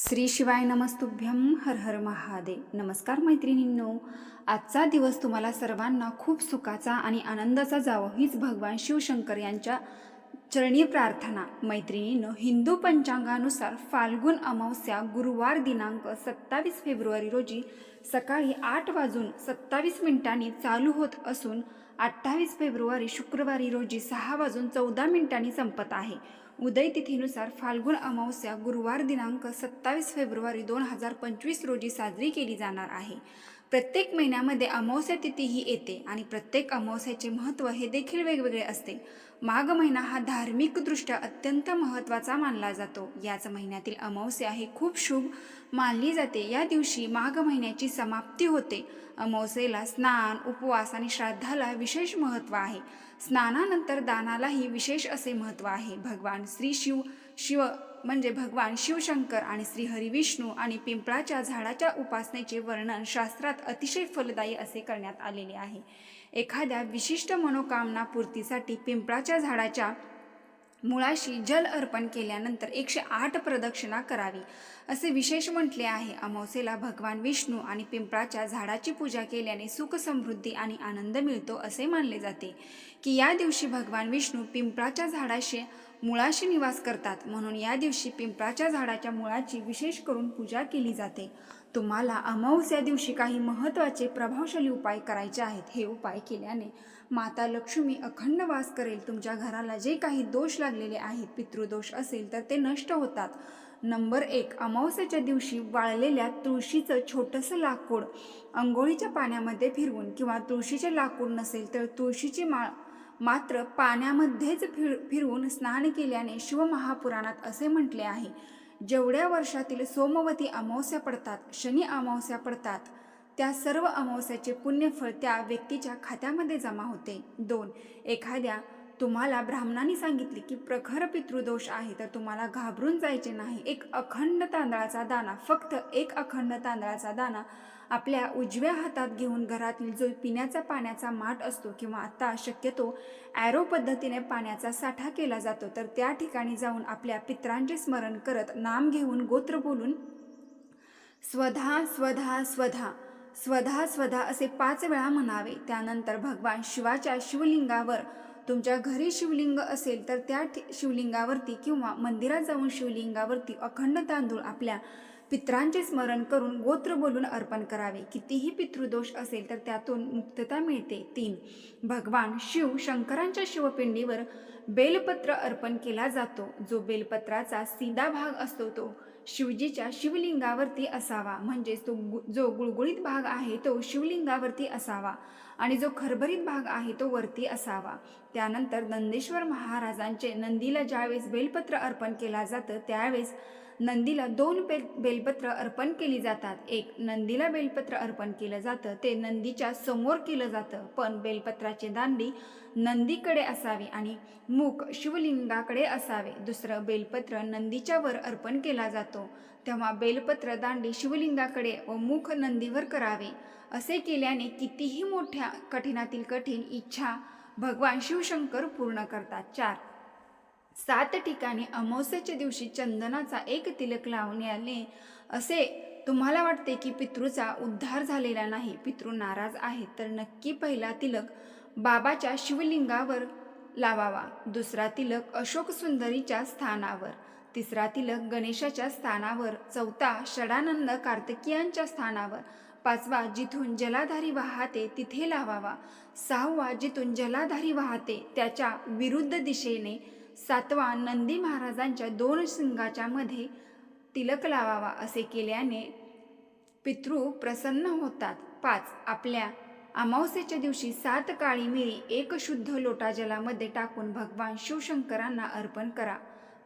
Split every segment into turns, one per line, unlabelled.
श्री शिवाय नमस्तुभ्यम हर हर महादेव. नमस्कार मैत्रिणींनो. आजचा दिवस तुम्हाला सर्वांना खूप सुखाचा आणि आनंदाचा जावं हीच भगवान शिवशंकर यांच्या चरणी प्रार्थना. मैत्रिणींनो हिंदू पंचांगानुसार फाल्गुन अमावस्या गुरुवार दिनांक सत्तावीस फेब्रुवारी रोजी सकाळी आठ वाजून सत्तावीस मिनिटांनी चालू होत असून अठ्ठावीस फेब्रुवारी शुक्रवारी रोजी सहा वाजून चौदा मिनिटांनी संपत आहे. उदयतिथीनुसार फाल्गुन अमावस्या गुरुवार दिनांक सत्तावीस फेब्रुवारी दोन हजार पंचवीस रोजी साजरी केली जाणार आहे. प्रत्येक महिन्यामध्ये अमावस्या तिथी ही येते आणि प्रत्येक अमावस्याचे महत्त्व हे देखील वेगवेगळे असते. माघ महिना हा धार्मिकदृष्ट्या अत्यंत महत्त्वाचा मानला जातो. याच महिन्यातील अमावस्या हे खूप शुभ मानली जाते. या दिवशी माघ महिन्याची समाप्ती होते. अमावस्येला स्नान उपवास आणि श्राद्धाला विशेष महत्त्व आहे. स्नानानंतर दानालाही विशेष असे महत्त्व आहे. भगवान श्री शिव शिव म्हणजे भगवान शिवशंकर आणि श्रीहरी विष्णू आणि पिंपळाच्या झाडाच्या उपासनेचे वर्णन शास्त्रात अतिशय फलदायी असे करण्यात आलेले आहे. एखाद्या विशिष्ट मनोकामना पूर्तीसाठी पिंपळाच्या झाडाच्या मुळाशी जल अर्पण केल्यानंतर एकशे आठ प्रदक्षिणा करावी असे विशेष म्हटले आहे. अमावस्येला भगवान विष्णू आणि पिंपळाच्या झाडाची पूजा केल्याने सुख समृद्धी आणि आनंद मिळतो असे मानले जाते. की या दिवशी भगवान विष्णू पिंपळाच्या झाडाशी मुळाशी निवास करतात. म्हणून या दिवशी पिंपळाच्या झाडाच्या मुळाची विशेष करून पूजा केली जाते. तुम्हाला अमावस्या दिवशी काही महत्त्वाचे प्रभावशाली उपाय करायचे आहेत हे उपाय केल्याने माता लक्ष्मी अखंड वास करेल. तुमच्या घराला जे काही दोष लागलेले आहेत पितृदोष असेल तर ते नष्ट होतात. नंबर एक अमावस्याच्या दिवशी वाळलेल्या तुळशीचं छोटंसं लाकूड अंघोळीच्या पाण्यामध्ये फिरवून किंवा तुळशीचे लाकूड नसेल तर तुळशीची माळ मात्र पाण्यामध्येच फिर फिरवून स्नान केल्याने शिवमहापुराणात असे म्हटले आहे जेवढ्या वर्षातील सोमवती अमावस्या पडतात शनी अमावस्या पडतात. त्या सर्व अमावस्याचे पुण्यफळ त्या व्यक्तीच्या खात्यामध्ये जमा होते. दोन एखाद्या तुम्हाला ब्राह्मणांनी सांगितले की प्रखर पितृदोष आहे तर तुम्हाला घाबरून जायचे नाही. एक अखंड तांदळाचा दाना फक्त एक अखंड तांदळाचा दाना आपल्या उजव्या हातात घेऊन घरातील जो पिण्याचा पाण्याचा माठ असतो किंवा आता शक्यतो ॲरो पद्धतीने पाण्याचा साठा केला जातो तर त्या ठिकाणी जाऊन आपल्या पित्रांचे स्मरण करत नाम घेऊन गोत्र बोलून स्वधा स्वधा स्वधा स्वधा स्वधा असे पाच वेळा म्हणावे. त्यानंतर भगवान शिवाच्या शिवलिंगावर तुमच्या घरी शिवलिंग असेल तर त्या शिवलिंगावरती किंवा मंदिरात जाऊन शिवलिंगावरती अखंड तांदूळ आपल्या पित्रांचे स्मरण करून गोत्र बोलून अर्पण करावे. कितीही पितृदोष असेल तर त्यातून मुक्तता मिळते. तीन भगवान शिव शंकरांच्या शिवपिंडीवर बेलपत्र अर्पण केला जातो. जो बेलपत्राचा सीधा भाग असतो तो शिवजीच्या शिवलिंगावरती असावा. म्हणजेच तो गु- जो गुळगुळीत भाग आहे तो शिवलिंगावरती असावा. आणि जो खरभरीत भाग आहे तो वरती असावा. त्यानंतर नंदेश्वर महाराजांचे नंदीला ज्यावेळेस बेलपत्र अर्पण केला जातं त्यावेळेस नंदीला दोन बेल बेलपत्र अर्पण केली जातात. एक नंदीला बेलपत्र अर्पण केलं जातं. ते नंदीच्या समोर केलं जातं. पण बेलपत्राचे दांडी नंदीकडे असावे आणि मूक शिवलिंगाकडे असावे. दुसरं बेलपत्र नंदीच्या वर अर्पण केला जातो. तेव्हा बेलपत्र दांडी शिवलिंगाकडे व मुख नंदीवर करावे. असे केल्याने कितीही मोठ्या कठीणातील कठीण इच्छा भगवान शिवशंकर पूर्ण करतात. चार सात ठिकाणी अमावस्याच्या दिवशी चंदनाचा एक तिलक लावण्याने असे तुम्हाला वाटते की पितृचा उद्धार झालेला नाही पितृ नाराज आहे तर नक्की पहिला तिलक बाबाच्या शिवलिंगावर लावावा दुसरा तिलक अशोक सुंदरीच्या स्थानावर तिसरा तिलक गणेशाच्या स्थानावर चौथा षडानंद कार्तिकीयांच्या स्थानावर पाचवा जिथून जलाधारी वाहते तिथे लावावा सहावा जिथून जलाधारी वाहते त्याच्या विरुद्ध दिशेने सातवा नंदी महाराजांच्या दोन सिंगाच्या मध्ये तिलक लावावा असे केल्याने पितृ प्रसन्न होतात. पाच आपल्या अमावस्येच्या दिवशी सात काळी मिरी एक शुद्ध लोटा जलामध्ये टाकून भगवान शिवशंकरांना अर्पण करा.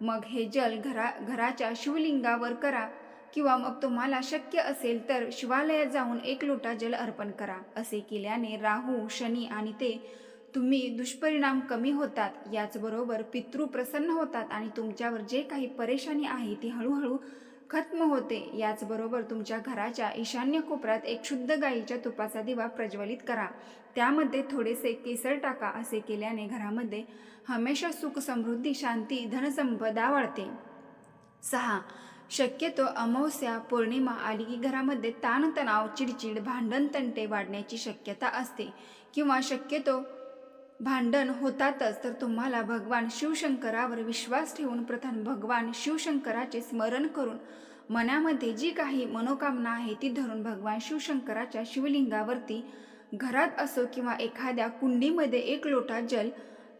मग हे जल घरा घराच्या शिवलिंगावर करा किंवा मग तुम्हाला शक्य असेल तर शिवालयात जाऊन एक लोटा जल अर्पण करा असे केल्याने राहू शनी आणि ते तुम्ही दुष्परिणाम कमी होतात याचबरोबर पितृ प्रसन्न होतात आणि तुमच्यावर जे काही परेशानी आहे ती हळूहळू खत्म होते. याचबरोबर तुमच्या घराच्या ईशान्य कोपऱ्यात एक शुद्ध गाईच्या तुपाचा दिवा प्रज्वलित करा. त्यामध्ये थोडेसे केसर टाका असे केल्याने घरामध्ये हमेशा सुख समृद्धी शांती धनसंपदा वाढते. सहा. शक्यतो अमावस्या पौर्णिमा आली की घरामध्ये ताणतणाव चिडचिड भांडण तंटे वाढण्याची शक्यता असते किंवा शक्यतो भांडण होतातच तर तुम्हाला भगवान शिवशंकरावर विश्वास ठेवून प्रथम भगवान शिवशंकराचे स्मरण करून मनामध्ये जी काही मनोकामना आहे ती धरून भगवान शिवशंकराच्या शिवलिंगावरती घरात असो किंवा एखाद्या कुंडीमध्ये एक लोटा जल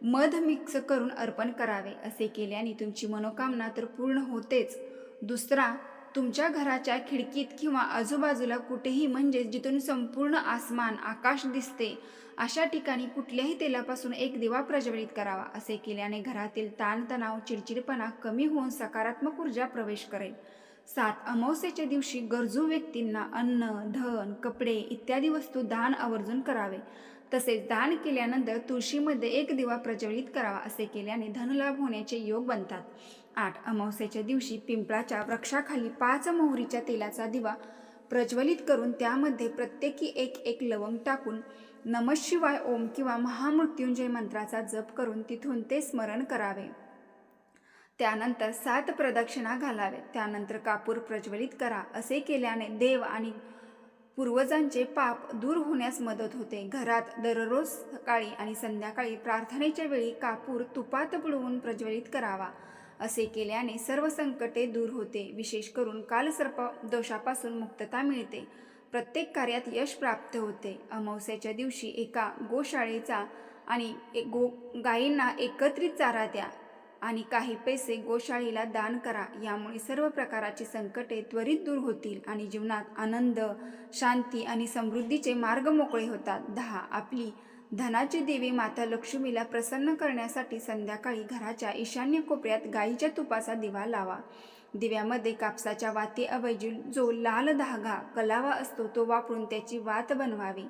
मध मिक्स करून अर्पण करावे. असे केल्याने तुमची मनोकामना तर पूर्ण होतेच. दुसरा तुमच्या घराच्या खिडकीत किंवा आजूबाजूला कुठेही म्हणजे जिथून संपूर्ण आसमान आकाश दिसते अशा ठिकाणी कुठल्याही तेलापासून एक दिवा प्रज्वलित करावा असे केल्याने घरातील ताणतणाव चिडचिडपणा कमी होऊन सकारात्मक ऊर्जा प्रवेश करेल. सात अमावस्येच्या दिवशी गरजू व्यक्तींना अन्न धन कपडे इत्यादी वस्तू दान आवर्जून करावे. तसेच दान केल्यानंतर तुळशीमध्ये एक दिवा प्रज्वलित करावा असे केल्याने धनलाभ होण्याचे योग बनतात. आठ अमावस्येच्या दिवशी पिंपळाच्या वृक्षाखाली पाच मोहरीच्या तेलाचा दिवा प्रज्वलित करून त्यामध्ये प्रत्येकी एक एक लवंग टाकून नमशिवाय ओम किंवा महामृत्युंजय मंत्राचा जप करून तिथून ते स्मरण करावे. त्यानंतर सात प्रदक्षिणा घालावे. त्यानंतर कापूर प्रज्वलित करा. असे केल्याने देव आणि पूर्वजांचे पाप दूर होण्यास मदत होते. घरात दररोज सकाळी आणि संध्याकाळी प्रार्थनेच्या वेळी कापूर तुपात बुडवून प्रज्वलित करावा. असे केल्याने सर्व संकटे दूर होते. विशेष करून कालसर्प दोषापासून मुक्तता मिळते. प्रत्येक कार्यात यश प्राप्त होते. अमावस्याच्या दिवशी एका गोशाळेचा आणि एक गो गायींना एकत्रित चारा द्या आणि काही पैसे गोशाळेला दान करा. यामुळे सर्व प्रकारची संकटे त्वरित दूर होतील आणि जीवनात आनंद शांती आणि समृद्धीचे मार्ग मोकळे होतात. दहा. आपली धनाची देवी माता लक्ष्मीला प्रसन्न करण्यासाठी संध्याकाळी घराच्या ईशान्य कोपऱ्यात गाईच्या तुपाचा दिवा लावा. दिव्यामध्ये कापसाच्या वातीऐवजी जो लाल धागा कलावा असतो तो वापरून त्याची वात बनवावी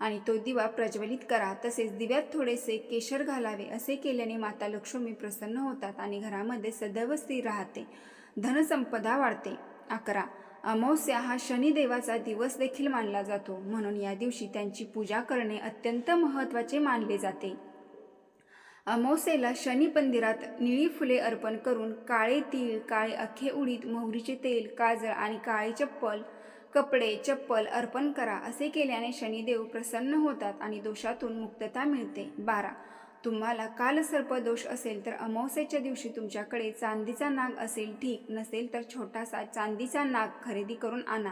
आणि तो दिवा प्रज्वलित करा. तसेच दिव्यात थोडेसे केशर घालावे असे केल्याने माता लक्ष्मी प्रसन्न होतात आणि घरामध्ये सदैव स्थिर राहते. धनसंपदा वाढते. अकरा. अमावस्या हा शनिदेवाचा दिवस देखील मानला जातो. म्हणून या दिवशी त्यांची पूजा करणे अत्यंत महत्त्वाचे मानले जाते. अमावस्येला शनी मंदिरात निळी फुले अर्पण करून काळे तीळ काळे अख्खे उडीद मोहरीचे तेल काजळ आणि काळे चप्पल कपडे चप्पल अर्पण करा असे केल्याने शनिदेव प्रसन्न होतात आणि दोषातून मुक्तता मिळते. बारा. तुम्हाला कालसर्प दोष असेल तर अमावस्येच्या दिवशी तुमच्याकडे चांदीचा नाग असेल ठीक नसेल तर छोटासा चांदीचा नाग खरेदी करून आणा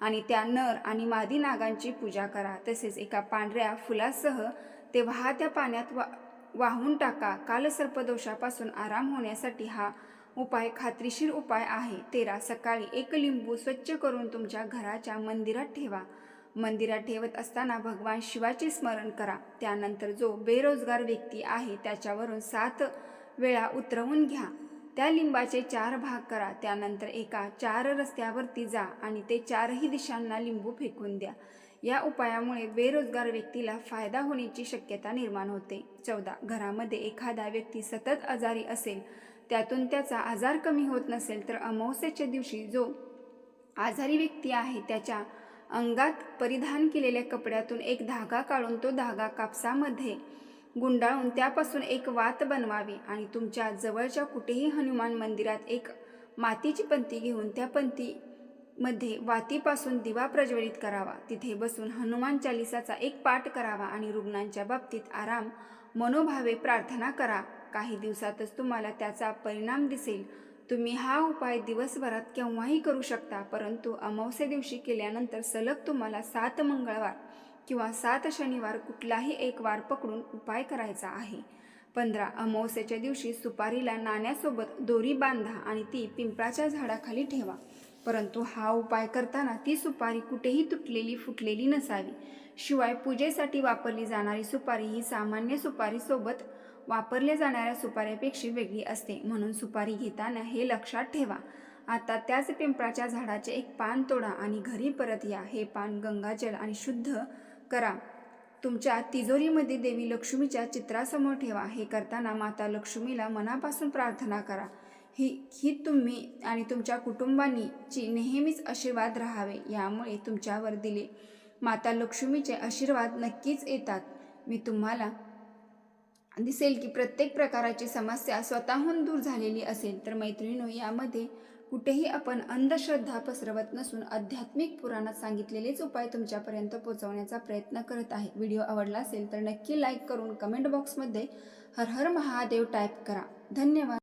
आणि त्या नर आणि मादी नागांची पूजा करा. तसेच एका पांढऱ्या फुलासह ते वाहत्या पाण्यात वा वाहून टाका. कालसर्पदोषापासून आराम होण्यासाठी हा उपाय खात्रीशीर उपाय आहे. तेरा सकाळी एक लिंबू स्वच्छ करून तुमच्या घराच्या मंदिरात ठेवा. मंदिरात ठेवत असताना भगवान शिवाचे स्मरण करा. त्यानंतर जो बेरोजगार व्यक्ती आहे त्याच्यावरून सात वेळा उतरवून घ्या. त्या लिंबाचे चार भाग करा. त्यानंतर एका चार रस्त्यावरती जा आणि ते चारही दिशांना लिंबू फेकून द्या. या उपायामुळे बेरोजगार व्यक्तीला फायदा होण्याची शक्यता निर्माण होते. चौदा. घरामध्ये एखादा व्यक्ती सतत आजारी असेल त्यातून त्याचा आजार कमी होत नसेल तर अमावस्येच्या दिवशी जो आजारी व्यक्ती आहे त्याच्या अंगात परिधान केलेल्या कपड्यातून एक धागा काढून तो धागा कापसामध्ये गुंडाळून त्यापासून एक वात बनवावी आणि तुमच्या जवळच्या कुठेही हनुमान मंदिरात एक मातीची पंती घेऊन त्या पंतीमध्ये वातीपासून दिवा प्रज्वलित करावा. तिथे बसून हनुमान चालिसाचा एक पाठ करावा आणि रुग्णांच्या बाबतीत आराम मनोभावे प्रार्थना करा. काही दिवसातच तुम्हाला त्याचा परिणाम दिसेल. तुम्ही हा उपाय दिवसभरात केव्हाही करू शकता परंतु अमावस्या दिवशी केल्यानंतर सलग तुम्हाला सात मंगळवार किंवा सात शनिवार कुठलाही एक वार पकडून उपाय करायचा आहे. पंधरा अमावस्याच्या दिवशी सुपारीला नाण्यासोबत दोरी बांधा आणि ती पिंपळाच्या झाडाखाली ठेवा. परंतु हा उपाय करताना ती सुपारी कुठेही तुटलेली फुटलेली नसावी. शिवाय पूजेसाठी वापरली जाणारी सुपारी ही सामान्य सुपारीसोबत वापरल्या जाणाऱ्या सुपाऱ्यापेक्षा वेगळी असते. म्हणून सुपारी घेताना हे लक्षात ठेवा. आता त्याच पिंपळाच्या झाडाचे एक पान तोडा आणि घरी परत या. हे पान गंगाजल आणि शुद्ध करा. तुमच्या तिजोरीमध्ये देवी लक्ष्मीच्या चित्रासमोर ठेवा. हे करताना माता लक्ष्मीला मनापासून प्रार्थना करा. ही ही तुम्ही आणि तुमच्या कुटुंबांनीची नेहमीच आशीर्वाद राहावे यामुळे तुमच्यावर दिले माता लक्ष्मीचे आशीर्वाद नक्कीच येतात. मी तुम्हाला दिसेल की प्रत्येक प्रकाराची समस्या स्वतःहून दूर झालेली असेल तर मैत्रिणीनो यामध्ये कुठेही आपण अंधश्रद्धा पसरवत नसून आध्यात्मिक पुराणात सांगितलेलेच उपाय तुमच्यापर्यंत पोहोचवण्याचा प्रयत्न करत आहे. व्हिडिओ आवडला असेल तर नक्की लाईक करून कमेंट बॉक्समध्ये हर हर महादेव टाईप करा. धन्यवाद.